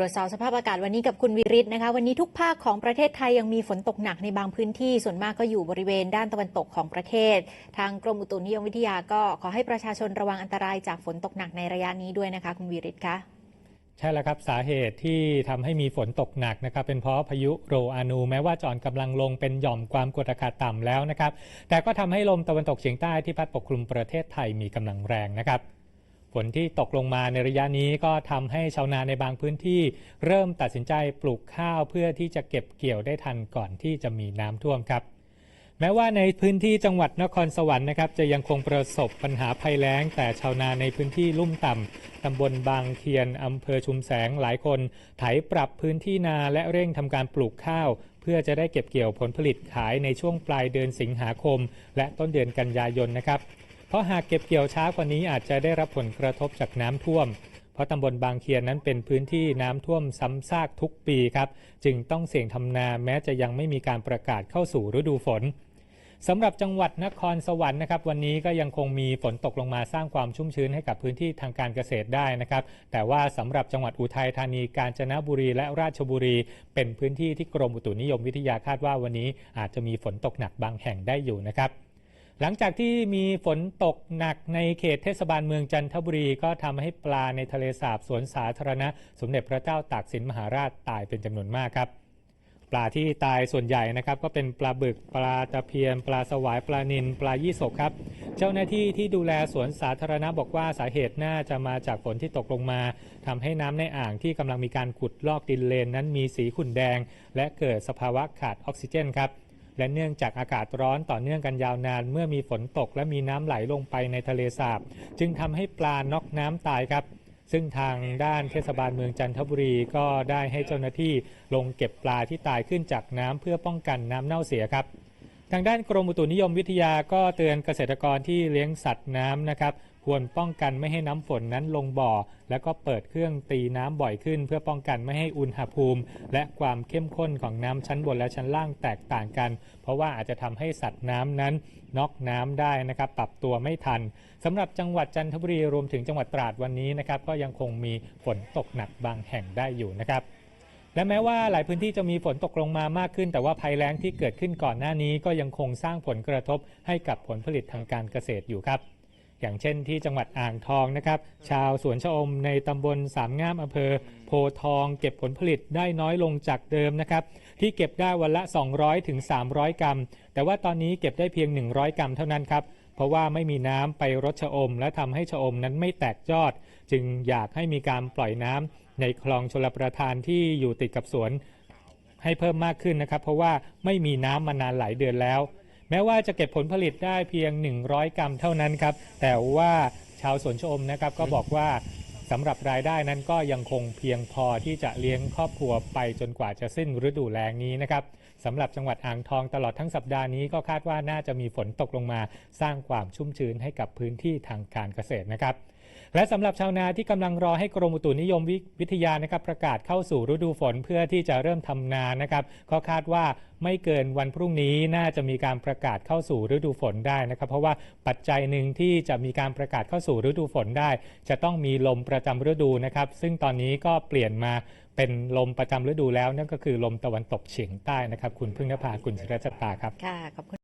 รวจสอบสภาพอากาศวันนี้กับคุณวิริศนะคะ วันนี้ทุกภาคของประเทศไทยยังมีฝนตกหนักในบางพื้นที่ส่วนมากก็อยู่บริเวณด้านตะวันตกของประเทศ ทางกรมอุตุนิยมวิทยาก็ขอให้ประชาชนระวังอันตรายจากฝนตกหนักในระยะนี้ด้วยนะคะ คุณวิริศคะใช่แล้วครับสาเหตุที่ทำให้มีฝนตกหนักนะครับ เป็นเพราะพายุโรอานู แม้ว่าจะอ่อนกำลังลงเป็นหย่อมความกดอากาศต่ำแล้วนะครับ แต่ก็ทำให้ลมตะวันตกเฉียงใต้ที่พัดปกคลุมประเทศไทยมีกำลังแรงนะครับ ฝนที่ตกลงมาในระยะนี้ก็ทำให้ชาวนาในบางพื้นที่เริ่มตัดสินใจปลูกข้าวเพื่อที่จะเก็บเกี่ยวได้ทันก่อนที่จะมีน้ำท่วมครับ แม้ว่าในพื้นที่จังหวัดนครสวรรค์นะครับ จะยังคงประสบปัญหาภัยแล้ง แต่ชาวนาในพื้นที่ลุ่มต่ำตำบลบางเทียนอำเภอชุมแสงหลายคนไถปรับพื้นที่นาและเร่งทำการปลูกข้าว เพื่อจะได้เก็บเกี่ยวผลผลิตขายในช่วงปลายเดือนสิงหาคม และต้นเดือนกันยายนนะครับ เพราะหากเก็บเกี่ยวช้ากว่านี้อาจจะได้รับผลกระทบจากน้ำท่วม เพราะตำบลบางเคียนนั้นเป็นพื้นที่น้ำท่วมซ้ำซากทุกปีครับ จึงต้องเสี่ยงทำนาแม้จะยังไม่มีการประกาศเข้าสู่ฤดูฝนสำหรับจังหวัดนครสวรรค์นะครับวันนี้ก็ยังคงมีฝนตกลงมาสร้างความชุ่มชื้นให้กับพื้นที่ทางการเกษตรได้นะครับ แต่ว่าสำหรับจังหวัดอุทัยธานีกาญจนบุรีและราชบุรี เป็นพื้นที่ที่กรมอุตุนิยมวิทยาคาดว่าวันนี้อาจจะมีฝนตกหนักบางแห่งได้อยู่นะครับ หลังจากที่มีฝนตกหนักในเขตเทศบาลเมืองจันทบุรี ก็ทำให้ปลาในทะเลสาบสวนสาธารณะ สมเด็จพระเจ้าตากสินมหาราชตายเป็นจำนวนมากครับ ปลาที่ตายส่วนใหญ่นะครับ ก็เป็นปลาบึกปลาตะเพียน ปลาสวายปลานิลปลายี่สกครับ เจ้าหน้าที่ที่ดูแลสวนสาธารณะบอกว่าสาเหตุน่าจะมาจากฝนที่ตกลงมาทำให้น้ำในอ่างที่กำลังมีการขุดลอกดินเลนนั้นมีสีขุ่นแดง และเกิดสภาวะขาดออกซิเจนครับ และเนื่องจากอากาศร้อนต่อเนื่องกันยาวนาน เมื่อมีฝนตกและมีน้ำไหลลงไปในทะเลสาบ จึงทำให้ปลาน็อกน้ำตายครับ ซึ่งทางด้านเทศบาลเมืองจันทบุรีก็ได้ให้เจ้าหน้าที่ลงเก็บปลาที่ตายขึ้นจากน้ำเพื่อป้องกันน้ำเน่าเสียครับ ทางด้านกรมอุตุนิยมวิทยาก็เตือนเกษตรกรที่เลี้ยงสัตว์น้ำนะครับ ควรป้องกันไม่ให้น้ำฝนนั้นลงบ่อ แล้วก็เปิดเครื่องตีน้ำบ่อยขึ้น เพื่อป้องกันไม่ให้อุณหภูมิ และความเข้มข้นของน้ำชั้นบนและชั้นล่างแตกต่างกัน เพราะว่าอาจจะทำให้สัตว์น้ำนั้นน็อกน้ำได้นะครับปรับตัวไม่ทันสำหรับจังหวัดจันทบุรีรวมถึงจังหวัดตราดวันนี้นะครับก็ยังคงมีฝนตกหนักบางแห่งได้อยู่นะครับและแม้ว่าหลายพื้นที่จะมีฝนตกลงมามากขึ้น แต่ว่าภัยแล้งที่เกิดขึ้นก่อนหน้านี้ก็ยังคงสร้างผลกระทบให้กับผลผลิตทางการเกษตรอยู่ครับ อย่างเช่นที่จังหวัดอ่างทองนะครับ ชาวสวนชะอมในตำบลสามงามอำเภอ โพธิ์ทองเก็บผลผลิตได้น้อยลงจากเดิมนะครับ ที่เก็บได้วันละ 200ถึง300กรัม แต่ว่าตอนนี้เก็บได้เพียง 100 กรัมเท่านั้นครับ เพราะว่าไม่มีน้ำไปรดชะอม และทำให้ชะอมนั้นไม่แตกยอด จึงอยากให้มีการปล่อยน้ำในคลองชลประทานที่อยู่ติดกับสวนให้เพิ่มมากขึ้นนะครับ เพราะว่าไม่มีน้ำมานานหลายเดือนแล้ว แม้ว่าจะเก็บผลผลิตได้เพียง 100 กรัมเท่านั้นครับ แต่ว่าชาวสวนชอมนะครับก็บอกว่าสำหรับรายได้นั้นก็ยังคงเพียงพอที่จะเลี้ยงครอบครัวไปจนกว่าจะสิ้นฤดูแล้งนี้นะครับสำหรับจังหวัดอ่างทองตลอดทั้งสัปดาห์นี้ก็คาดว่าน่าจะมีฝนตกลงมา สร้างความชุ่มชื้นให้กับพื้นที่ทางการเกษตรนะครับ และสำหรับชาวนาที่กำลังรอให้กรมอุตุนิยมวิวิทยานะครับประกาศเข้าสู่ฤดูฝนเพื่อที่จะเริ่มทำนานะครับก็คาดว่าไม่เกินวันพรุ่งนี้น่าจะมีการประกาศเข้าสู่ฤดูฝนได้นะครับ เพราะว่าปัจจัยหนึ่งที่จะมีการประกาศเข้าสู่ฤดูฝนได้ จะต้องมีลมประจำฤดูนะครับ ซึ่งตอนนี้ก็เปลี่ยนมาเป็นลมประจำฤดูแล้วนั่นก็คือลมตะวันตกเฉียงใต้นะครับ คุณพึ่งนภาคุณชรชตาครับค่ะขอบคุณ